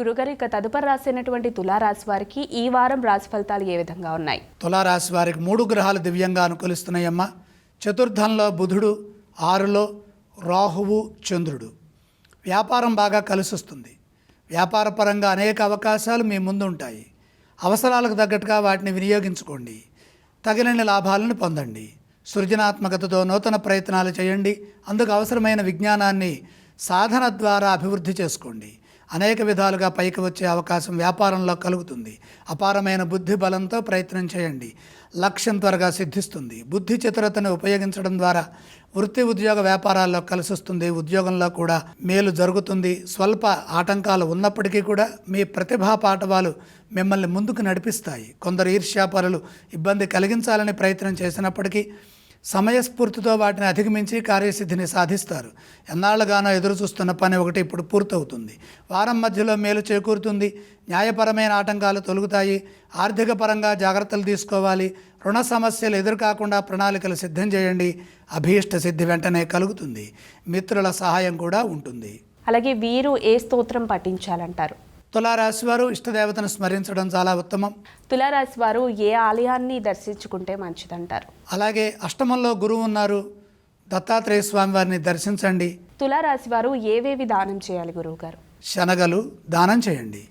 గురుగారు ఇక తదుపరి రాసినటువంటి తులారాశి వారికి ఈ వారం రాశి ఫలితాలు ఏ విధంగా ఉన్నాయి? తులారాశి వారికి మూడు గ్రహాలు దివ్యంగా అనుకూలిస్తున్నాయమ్మా. చతుర్థంలో బుధుడు ఆరులో రాహువు చంద్రుడు. వ్యాపారం బాగా కలిసొస్తుంది. వ్యాపారపరంగా అనేక అవకాశాలు మీ ముందు ఉంటాయి. అవసరాలకు తగ్గట్టుగా వాటిని వినియోగించుకోండి. తగినన్ని లాభాలను పొందండి. సృజనాత్మకతతో నూతన ప్రయత్నాలు చేయండి. అందుకు అవసరమైన విజ్ఞానాన్ని సాధన ద్వారా అభివృద్ధి చేసుకోండి. అనేక విధాలుగా పైకి వచ్చే అవకాశం వ్యాపారంలో కలుగుతుంది. అపారమైన బుద్ధి బలంతో ప్రయత్నం చేయండి. లక్ష్యం త్వరగా సిద్ధిస్తుంది. బుద్ధి చతురతను ఉపయోగించడం ద్వారా వృత్తి ఉద్యోగ వ్యాపారాల్లో కలిసిస్తుంది. ఉద్యోగంలో కూడా మేలు జరుగుతుంది. స్వల్ప ఆటంకాలు ఉన్నప్పటికీ కూడా మీ ప్రతిభా పాఠవాలు మిమ్మల్ని ముందుకు నడిపిస్తాయి. కొందరు ఈర్ష్యాపరులు ఇబ్బంది కలిగించాలని ప్రయత్నం చేసినప్పటికీ సమయస్ఫూర్తితో వాటిని అధిగమించి కార్యసిద్ధిని సాధిస్తారు. ఎన్నాళ్ళుగానో ఎదురు చూస్తున్న పని ఒకటి ఇప్పుడు పూర్తవుతుంది. వారం మధ్యలో మేలు చేకూరుతుంది. న్యాయపరమైన ఆటంకాలు తొలుగుతాయి. ఆర్థిక పరంగా జాగ్రత్తలు తీసుకోవాలి. రుణ సమస్యలు ఎదురుకాకుండా ప్రణాళికలు సిద్ధం చేయండి. అభీష్ట సిద్ధి వెంటనే కలుగుతుంది. మిత్రుల సహాయం కూడా ఉంటుంది. అలాగే వీరు ఏ స్తోత్రం పఠించాలంటారు? తులారాశి వారు ఇష్టదేవతను స్మరించడం చాలా ఉత్తమం. తులారాశి వారు ఏ ఆలయాన్ని దర్శించుకుంటే మంచిదంటారు? అలాగే అష్టమంలో గురువు ఉన్నారు. దత్తాత్రేయ స్వామి వారిని దర్శించండి. తులారాశి వారు ఏవేవి దానం చేయాలి గురువుగారు? శనగలు దానం చేయండి.